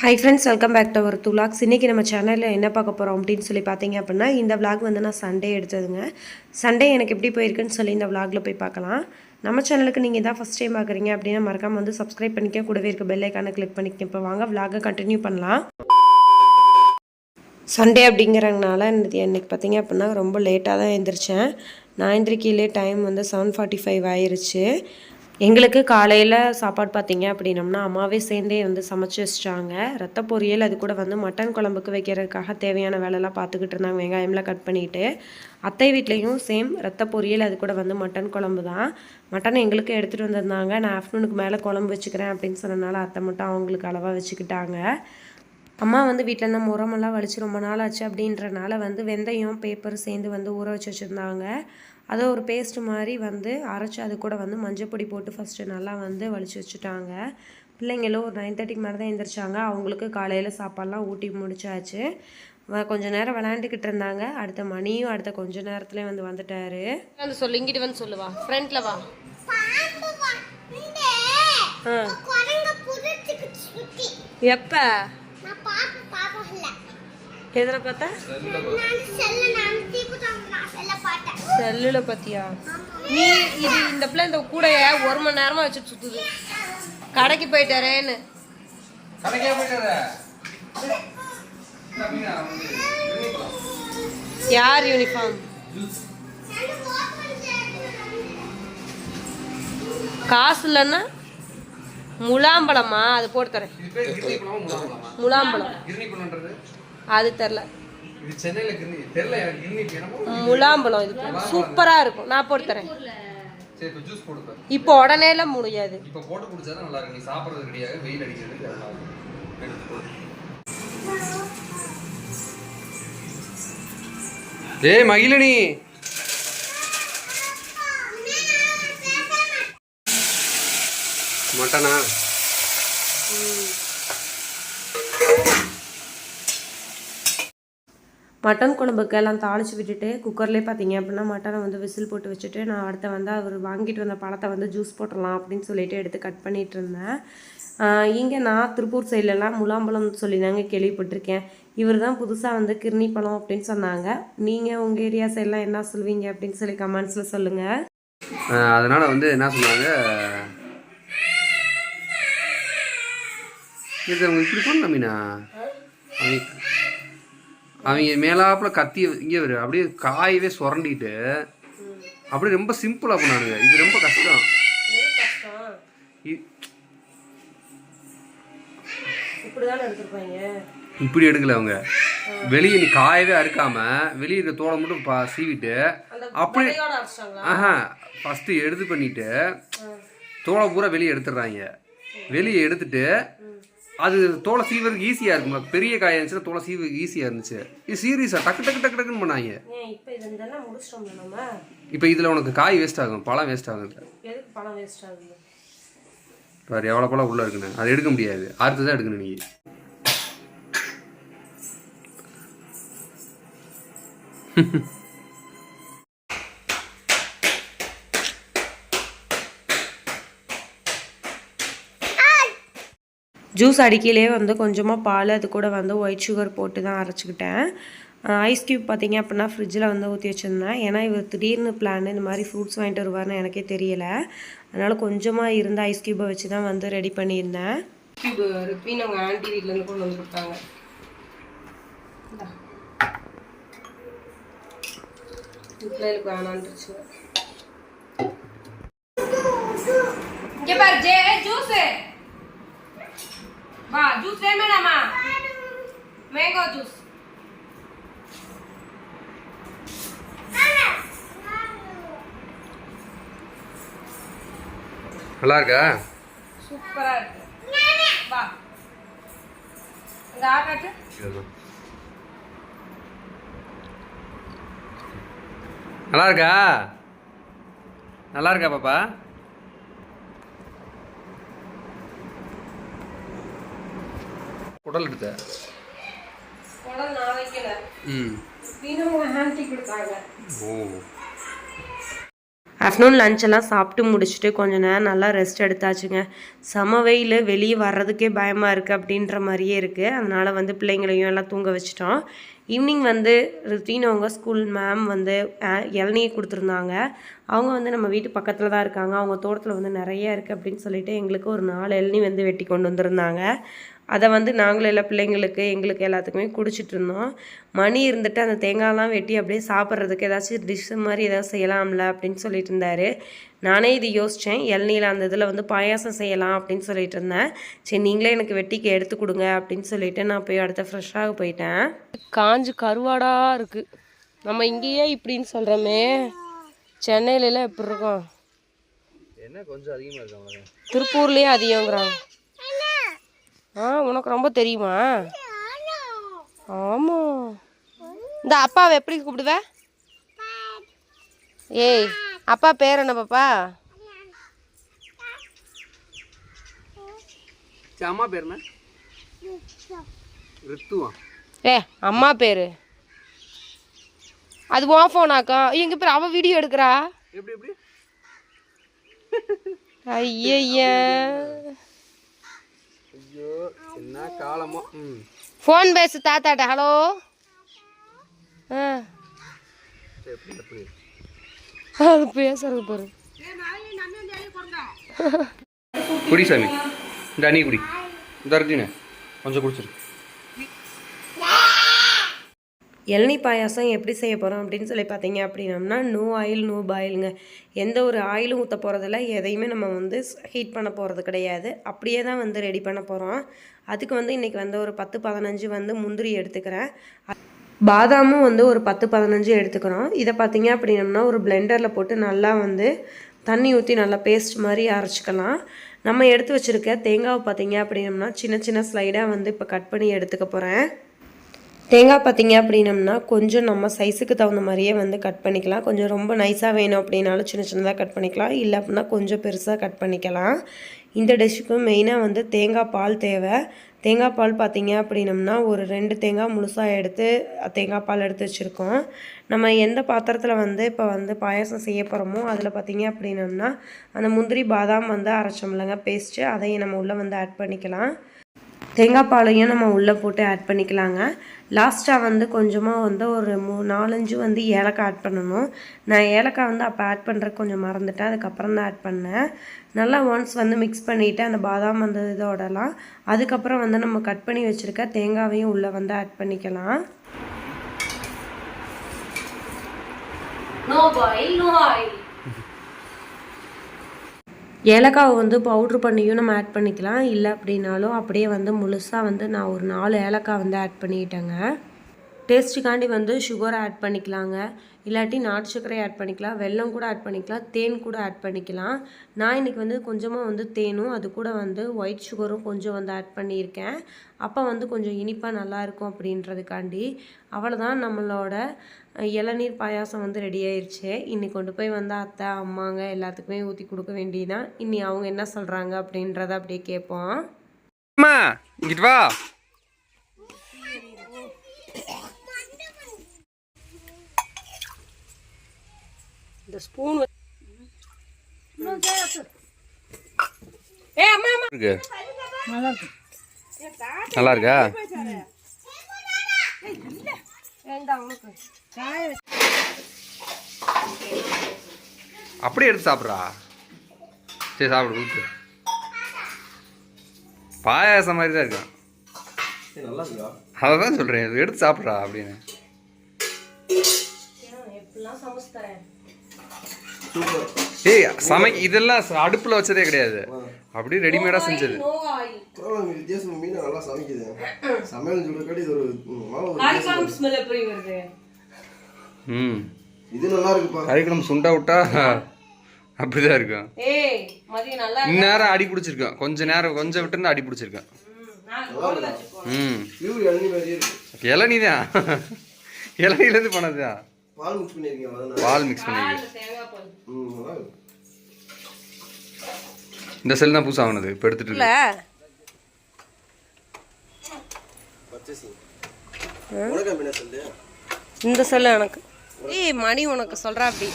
Hi friends welcome back to our துலாக்ஸ் இன்றைக்கி நம்ம சேனலில் என்ன பார்க்க போகிறோம் அப்படின்னு சொல்லி பார்த்தீங்க அப்படின்னா இந்த விளாக் வந்து நான் சண்டே எடுத்ததுங்க. சண்டே எனக்கு எப்படி போயிருக்குன்னு சொல்லி இந்த விளாகில் போய் பார்க்கலாம். நம்ம சேனலுக்கு நீங்கள் தான் ஃபஸ்ட் டைம் பார்க்குறீங்க அப்படின்னா மறக்காம வந்து சப்ஸ்கிரைப் பண்ணிக்க கூடவே இருக்க பெல் ஐக்கானை கிளிக் பண்ணிக்க இப்போ வாங்க விளாகை கண்டினியூ பண்ணலாம். சண்டே அப்படிங்கிறதுனால இன்னைக்கு இன்னைக்கு பார்த்தீங்க அப்படின்னா ரொம்ப லேட்டாக தான் எழுந்திரிச்சேன் நான் எந்திரிக்கையிலே டைம் வந்து செவன் ஃபார்ட்டி ஃபைவ் ஆயிருச்சு. எங்களுக்கு காலையில் சாப்பாடு பார்த்தீங்க அப்படின்னம்னா அம்மாவே சேர்ந்தே வந்து சமைச்சு வச்சிட்டாங்க. ரத்த பொரியல் அது கூட வந்து மட்டன் குழம்புக்கு வைக்கிறதுக்காக தேவையான வேலைலாம் பார்த்துக்கிட்டு இருந்தாங்க வெங்காயம்லாம் கட் பண்ணிட்டு. அத்தை வீட்லேயும் சேம் ரத்த பொரியல் அது கூட வந்து மட்டன் குழம்பு தான். மட்டன் எங்களுக்கு எடுத்துகிட்டு வந்திருந்தாங்க. நான் ஆஃப்டர்நூனுக்கு மேலே குழம்பு வச்சுக்கிறேன் அப்படின்னு சொன்னனால அத்தை மட்டும் அவங்களுக்கு அளவாக வச்சுக்கிட்டாங்க. அம்மா வந்து வீட்டில் இருந்த முரமெல்லாம் வலிச்சு ரொம்ப நாள் ஆச்சு அப்படின்றனால வந்து வெந்தயம் பேப்பர் சேர்ந்து வந்து ஊற வச்சு வச்சுருந்தாங்க. அதை ஒரு பேஸ்ட் மாதிரி வந்து அரைச்சி அது கூட வந்து மஞ்சப்பொடி போட்டு ஃபஸ்ட்டு நல்லா வந்து வலிச்சு வச்சுட்டாங்க. பிள்ளைங்களும் ஒரு நைன் தேர்ட்டிக்கு மேலே தான் எழுந்திரிச்சாங்க அவங்களுக்கு காலையில் சாப்பாடெலாம் ஊட்டி முடிச்சாச்சு. வ- கொஞ்ச நேரம் விளையாண்டுக்கிட்டு இருந்தாங்க. அடுத்த மணியும் அடுத்த கொஞ்ச நேரத்துலேயே வந்து வந்துட்டாரு. வந்து சொல்லு இங்கிட்டு வந்து சொல்லுவா. ஃப்ரண்ட்டில் வா. எப்போ? எதில் பார்த்தா? செல்லில் பார்த்தியா நீ இது இந்த பிள்ளை இந்த கூடைய ஒரு மணி நேரமா வச்சுட்டு சுத்துது. கடைக்கு போயிட்டாரேன்னு. யார் யூனிஃபார்ம் காசு இல்லைன்னா முலாம்பழமா? அது போட்டு தரேன். முலாம்பழமா? அது தெரில முலாம்பழம் இது. சூப்பராக இருக்கும். நான் போட்டு தரேன். சரி இப்போ இப்போ உடனேலாம் முடியாது. இப்போ போட்டு குடிச்சாதான் நல்லா இருக்கும். நீ சாப்பிடுறது கிடையாது வெயில் அடிக்கிறது நல்லா இருக்கும். எடுத்து போடு. ஏய் மகிழினி. மட்டனா? மட்டன் குழம்புக்கு எல்லாம் தாளித்து விட்டுட்டு குக்கர்லேயே பார்த்தீங்க அப்படின்னா மட்டனை வந்து விசில் போட்டு வச்சுட்டு நான் அடுத்த வந்து அவர் வாங்கிட்டு வந்த பழத்தை வந்து ஜூஸ் போட்டுடலாம் அப்படின்னு சொல்லிட்டு எடுத்து கட் பண்ணிகிட்டு இருந்தேன். இங்கே நான் திருப்பூர் சைட்லலாம் முலாம்பழம் சொல்லி தாங்க கேள்விப்பட்டிருக்கேன். இவர் தான் புதுசாக வந்து கிர்னி பழம் அப்படின்னு சொன்னாங்க. நீங்கள் உங்கள் ஏரியா சைட்லாம் என்ன சொல்வீங்க அப்படின்னு சொல்லி கமெண்ட்ஸில் சொல்லுங்கள் அதனால் வந்து என்ன சொன்னாங்க? இது அவங்க இப்படி பண்ண மீனா? அவங்க மேலாப்புல கத்தி இங்கே வரு. அப்படியே காயவே சுரண்டிட்டு அப்படியே ரொம்ப சிம்பிளாக பண்ணானுங்க இது ரொம்ப கஷ்டம். இப்படி எடுக்கல அவங்க. வெளியே நீ காயவே அறுக்காம வெளியே இருக்க தோலை மட்டும் பா சீவிட்டு அப்படி அரைச்சிட்டாங்களா? ஆஹா ஃபஸ்ட்டு எடுத்து பண்ணிட்டு தோலை பூரா வெளியே எடுத்துடுறாங்க. வெளியே எடுத்துட்டு அது தோலை சீவறதுக்கு ஈஸியாக இருக்கும்ல பெரிய காய இருந்துச்சுன்னா தோலை சீவ ஈஸியாக இருந்துச்சு. இது சீரியஸாக டக்கு டக்கு டக்கு டக்குன்னு பண்ணாங்க. இப்போ இதில் உனக்கு காய் வேஸ்ட் ஆகும். பழம் வேஸ்ட் எதுக்கு பணம் வேஸ்ட் ஆகுது? பாரு எவ்வளோ பழம் உள்ளே இருக்குன்னு. அதை எடுக்க முடியாது. அடுத்ததான் எடுக்கணும் நீ. ஜூஸ் அடிக்கையிலே வந்து கொஞ்சமாக பால் அது கூட வந்து ஒயிட் சுகர் போட்டு தான் அரைச்சிக்கிட்டேன். ஐஸ் கியூப் பார்த்தீங்க அப்படின்னா ஃப்ரிட்ஜில் வந்து ஊற்றி வச்சுருந்தேன். ஏன்னா இவர் திடீர்னு பிளான் இந்த மாதிரி ஃப்ரூட்ஸ் வாங்கிட்டு வருவார்னு எனக்கே தெரியலை. அதனால் கொஞ்சமாக இருந்த ஐஸ் கியூபை வச்சு தான் வந்து ரெடி பண்ணியிருந்தேன். கியூப் ருப்பீன் ஆண்டி வீட்டிலேருந்து கொண்டு வந்து கொடுத்தாங்க பிள்ளைகளுக்கு வேணான்ட்டுருச்சு இங்கே பாரு ஜே ஜூஸு. வா ஜூஸ் வேணுமாடாமா மேங்கோ ஜூஸ் நல்லா இருக்கா சூப்பரா இருக்கு. வா. இந்த. நல்லா இருக்கா நல்லா இருக்கா பாப்பா? குடல் எடுத்த? நான் வைக்கல ம். கொடுத்தாங்க. ஓ. ஆஃப்டர்நூன் லஞ்ச் எல்லாம் சாப்பிட்டு முடிச்சுட்டு கொஞ்ச நேரம் நல்லா ரெஸ்ட் எடுத்தாச்சுங்க. செம வெயில் வெளியே வர்றதுக்கே பயமாக இருக்குது அப்படின்ற மாதிரியே இருக்குது அதனால் வந்து பிள்ளைங்களையும் எல்லாம் தூங்க வச்சிட்டோம். ஈவினிங் வந்து ருத்தீன் அவங்க ஸ்கூல் மேம் வந்து அஹ், இளநீ கொடுத்துருந்தாங்க. அவங்க வந்து நம்ம வீட்டு பக்கத்தில் தான் இருக்காங்க. அவங்க தோட்டத்தில் வந்து நிறைய இருக்குது அப்படின்னு சொல்லிட்டு எங்களுக்கு ஒரு நாலு இளநீ வந்து வெட்டி கொண்டு வந்திருந்தாங்க. அதை வந்து நாங்களும் எல்லா பிள்ளைங்களுக்கு எங்களுக்கு எல்லாத்துக்குமே குடிச்சிட்டு இருந்தோம். மணி இருந்துட்டு அந்த தேங்காய்லாம் வெட்டி அப்படியே சாப்பிட்றதுக்கு ஏதாச்சும் டிஷ் மாதிரி ஏதாவது செய்யலாம்ல அப்படின்னு சொல்லிட்டு இருந்தாரு. நானே இது யோசித்தேன் இளநீல அந்த இதில் வந்து பாயாசம் செய்யலாம் அப்படின்னு சொல்லிட்டு இருந்தேன். சரி நீங்களே எனக்கு வெட்டிக்கு எடுத்து கொடுங்க அப்படின்னு சொல்லிட்டு நான் போய் அடுத்த ஃப்ரெஷ்ஷாக போயிட்டேன். காஞ்சு கருவாடா இருக்கு. நம்ம இங்கேயே இப்படின்னு சொல்கிறோமே சென்னையிலலாம் எப்படி இருக்கும்? என்ன கொஞ்சம் அதிகமாக இருக்காங்க திருப்பூர்லேயே அதிகங்கிறாங்க ஆ உனக்கு ரொம்ப தெரியுமா? ஆமாம் இந்த அப்பாவை எப்படி கூப்பிடுவ? ஏய் அப்பா பேர் என்ன பாப்பா? அம்மா பேர் என்ன? ரித்துவா. ஏ அம்மா பேர். அது உன் ஃபோனாக்கா எங்க பேர்? அவ வீடியோ எடுக்கிறா. எப்படி எப்படி? ஐயோ காலமோ ஃபோன் பேசு தாத்தாட்ட ஹலோ. ஆ. அது பேசுறது பாரு. குடி சாமி. இந்த அணி குடி. இந்த இருக்குங்க கொஞ்சம் குடிச்சிரு. இளநீ பாயாசம் எப்படி செய்ய போகிறோம் அப்படின்னு சொல்லி பார்த்தீங்க அப்படின்னம்னா நோ ஆயில் நோ பாயிலுங்க எந்த ஒரு ஆயிலும் ஊற்ற போகிறதில்ல எதையுமே நம்ம வந்து ஹீட் பண்ண போகிறது கிடையாது. அப்படியே தான் வந்து ரெடி பண்ண போகிறோம் அதுக்கு வந்து இன்றைக்கி வந்து ஒரு பத்து பதினஞ்சு வந்து முந்திரி எடுத்துக்கிறேன். பாதாமும் வந்து ஒரு பத்து பதினஞ்சு எடுத்துக்கிறோம். இதை பார்த்தீங்க அப்படின்னம்னா ஒரு பிளெண்டரில் போட்டு நல்லா வந்து தண்ணி ஊற்றி நல்லா பேஸ்ட் மாதிரி அரைச்சிக்கலாம். நம்ம எடுத்து வச்சுருக்க தேங்காவை பார்த்தீங்க அப்படின்னம்னா சின்ன சின்ன ஸ்லைடாக வந்து இப்போ கட் பண்ணி எடுத்துக்க போகிறேன் தேங்காய் பார்த்தீங்க அப்படின்னம்னா கொஞ்சம் நம்ம சைஸுக்கு தகுந்த மாதிரியே வந்து கட் பண்ணிக்கலாம். கொஞ்சம் ரொம்ப நைஸாக வேணும் அப்படின்னாலும் சின்ன சின்னதாக கட் பண்ணிக்கலாம். இல்லை அப்படின்னா கொஞ்சம் பெருசாக கட் பண்ணிக்கலாம். இந்த டிஷ்ஷுக்கு மெயினாக வந்து தேங்காய் பால் தேவை. தேங்காய் பால் பார்த்தீங்க அப்படின்னம்னா ஒரு ரெண்டு தேங்காய் முழுசாக எடுத்து தேங்காய் பால் எடுத்து வச்சுருக்கோம். நம்ம எந்த பாத்திரத்தில் வந்து இப்போ வந்து பாயாசம் செய்ய போகிறோமோ அதில் பார்த்தீங்க அப்படின்னம்னா அந்த முந்திரி பாதாம் வந்து அரைச்சோம்லங்க பேஸ்ட்டு அதையும் நம்ம உள்ளே வந்து ஆட் பண்ணிக்கலாம். தேங்காய் பாலையும் நம்ம உள்ளே போட்டு ஆட் பண்ணிக்கலாங்க. லாஸ்ட்டாக வந்து கொஞ்சமாக வந்து ஒரு மூ நாலஞ்சு வந்து ஏலக்காய் ஆட் பண்ணணும். நான் ஏலக்காய் வந்து அப்போ ஆட் பண்ணுறதுக்கு கொஞ்சம் மறந்துட்டேன். அதுக்கப்புறம் தான் ஆட் பண்ணேன். நல்லா ஒன்ஸ் வந்து மிக்ஸ் பண்ணிவிட்டு அந்த பாதாம் அந்த இதோடலாம். அதுக்கப்புறம் வந்து நம்ம கட் பண்ணி வச்சுருக்க தேங்காவையும் உள்ளே வந்து ஆட் பண்ணிக்கலாம். ஏலக்காவை வந்து பவுட்ரு பண்ணியும் நம்ம ஆட் பண்ணிக்கலாம். இல்லை அப்படின்னாலும் அப்படியே வந்து முழுசாக வந்து நான் ஒரு நாலு ஏலக்காய் வந்து ஆட் பண்ணிட்டேங்க. டேஸ்ட்டுக்காண்டி வந்து சுகரை ஆட் பண்ணிக்கலாங்க. இல்லாட்டி நாட்டு சர்க்கரை ஆட் பண்ணிக்கலாம். வெல்லம் கூட ஆட் பண்ணிக்கலாம். தேன் கூட ஆட் பண்ணிக்கலாம். நான் இன்றைக்கி வந்து கொஞ்சமாக வந்து தேனும் அது கூட வந்து ஒயிட் சுகரும் கொஞ்சம் வந்து ஆட் பண்ணியிருக்கேன். அப்போ வந்து கொஞ்சம் இனிப்பாக நல்லாயிருக்கும் அப்படின்றதுக்காண்டி அவ்வளோதான் நம்மளோட இளநீர் பாயாசம் வந்து ரெடி ஆயிடுச்சு இன்னி கொண்டு போய் வந்து அத்தை அம்மாங்க எல்லாத்துக்குமே ஊற்றி கொடுக்க வேண்டியதான் இன்னி அவங்க என்ன சொல்கிறாங்க அப்படின்றத அப்படியே கேட்போம். அம்மா இங்கிட்டு வா. இந்த ஸ்பூன் ஏ அம்மா அம்மா. இருக்கு. நல்லா இருக்கா அப்படியே எடுத்து சாப்பிட்றா. சரி சாப்பிடு ஊத்து பாயாசம் மாதிரி தான் இருக்கும் அதை தான் சொல்கிறேன் எடுத்து சாப்பிட்றா அப்படின்னு. எப்படிலாம் சமைச்சு தரேன்? ஏய் சமை இதெல்லாம் அடுப்புல வச்சதே கிடையாது. அப்படியே ரெடிமேடா செஞ்சது. நோ ஆயில் பரவாயில்ல, வித்தியாசம் மீன் நல்லா சமைக்குது. சமையல் சொல்றக்காட்டி இது ஒரு ம், இது நல்லா இருக்குப்பா. கறிக்குழம்பு சுண்டா விட்டா அப்படிதான் இருக்கும். ஏய் மதியம் நல்லா இந்நேரம் அடி பிடிச்சிருக்கேன் கொஞ்ச நேரம் கொஞ்சம் விட்டுருந்து அடி பிடிச்சிருக்கேன் ம் இளநீ தான் இளநீலேருந்து போனதுதான். பால் மிக்ஸ் பண்ணிருக்கீங்க பால் மிக்ஸ் பண்ணிருக்கு தேங்காய் பால். ம் நல்லா இருக்கு இந்த செல் தான் புதுசு ஆகுனது இப்போ எடுத்துட்டு இல்ல. இந்த செல்லு எனக்கு. ஏய் மணி உனக்கு சொல்றா அப்படி.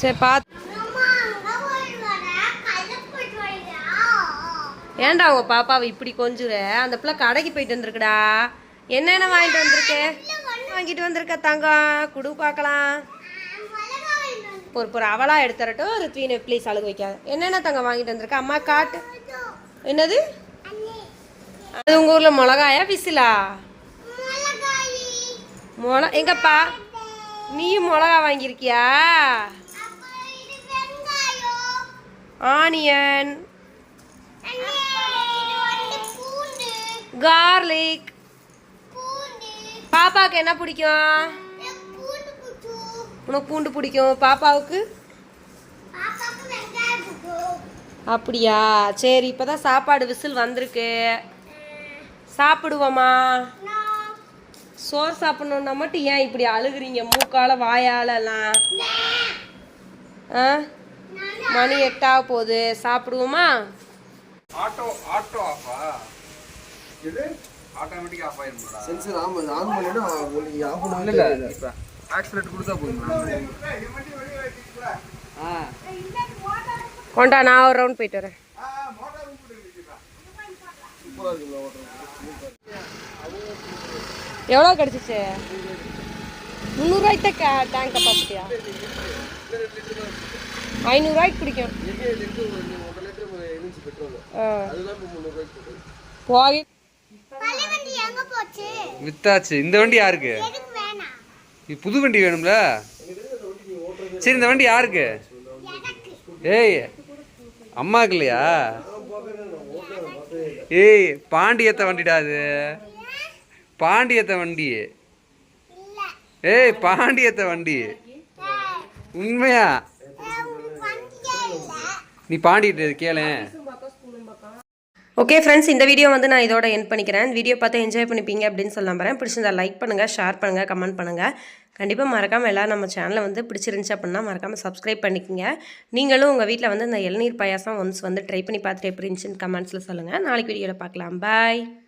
சரி பார்த்து அம்மா அங்க போயிட்டு வர கல்ல போயிட்டு வரீங்களா ஏன்டா உங்க பாப்பாவை இப்படி கொஞ்சுற? அந்த பிள்ளை கடைக்கு போயிட்டு வந்திருக்குடா. என்னென்ன வாங்கிட்டு வந்திருக்கு? வாங்கிட்டு வந்திருக்க தங்கம். குடு பார்க்கலாம் ஒரு ஒரு அவளா எடுத்துறட்டும். ரித்வீனை ப்ளீஸ் அழுக வைக்காத. என்னென்ன தங்கம் வாங்கிட்டு வந்திருக்க? அம்மா காட்டு. என்னது? அது உங்க ஊர்ல மிளகாயா விசிலா? மிளகாயி மொள எங்கப்பா? நீயும் மிளகா வாங்கியிருக்கியா? ஆனியன் அண்ணே இது வந்து பூண்டு கார்லிக் பாப்பாவுக்கு என்ன பிடிக்கும்? உனக்கு பூண்டு பிடிக்கும். பாப்பாவுக்கு? அப்படியா? சரி இப்போதான் சாப்பாடு விசில் வந்திருக்கு. சாப்பிடுவோமா? சோறு சாப்பிடணும்னா மட்டும் ஏன் இப்படி அழுகுறீங்க? மூக்கால வாயாலலாம் ஆ? மணி எட்டாக போகுது. சாப்பிடுவோமா? ஆட்டோ ஆட்டோ ஆஃபா இது ஆட்டோமேட்டிக் ஆஃப் ஆயிருமாடா? சென்சர் ஆன் பண்ணி ஆன் பண்ணிட்டு உங்களுக்கு ஆஃப் இல்ல பண்ணல இல்ல இப்ப ஆக்சிலேட் கொடுத்தா போதும். ஆ. கொண்டா நான் ஒரு ரவுண்ட் போயிட்டு வரேன். எவ்வளோ கிடச்சிச்சு? முந்நூறுரூவாய்க்கு தான் டேங்க் கப்பாசிட்டியா ஐநூறுரூவாய்க்கு பிடிக்கும் இருந்துச்சு பெட்ரோல். அதுதான் இப்போ வித்தாச்சு. இந்த வண்டி யாருக்கு? எதுக்கு வேணாம் இது புது வண்டி வேணும்ல? சரி இந்த வண்டி யாருக்கு? ஏய் அம்மாக்கு இல்லையா? ஏய் பாண்டியத்த வண்டிடா அது. பாண்டியத்த வண்டி. இல்ல. ஏய் பாண்டியத்த வண்டி. உண்மையா? ஏய், உங்களுக்கு வண்டியே இல்ல. நீ பாண்டிட்டு கேளேன் ஓகே ஃப்ரெண்ட்ஸ் இந்த வீடியோ வந்து நான் இதோட என் பண்ணிக்கிறேன். வீடியோ பார்த்து என்ஜாய் பண்ணிப்பீங்க அப்படின்னு சொல்ல நம்புறேன் பிடிச்சிருந்தா லைக் பண்ணுங்கள் ஷேர் பண்ணுங்கள் கமெண்ட் பண்ணுங்கள் கண்டிப்பாக மறக்காமல் எல்லோரும் நம்ம சேனலை வந்து பிடிச்சிருந்துச்சு அப்படின்னா மறக்காமல் சப்ஸ்கிரைப் பண்ணிக்கோங்க. நீங்களும் உங்கள் வீட்டில் வந்து இந்த இளநீர் பாயாசம் ஒன்ஸ் வந்து ட்ரை பண்ணி பார்த்துட்டு எப்படி இருந்துச்சுன்னு கமெண்ட்ஸில் சொல்லுங்கள் நாளைக்கு வீடியோவில் பார்க்கலாம். பாய்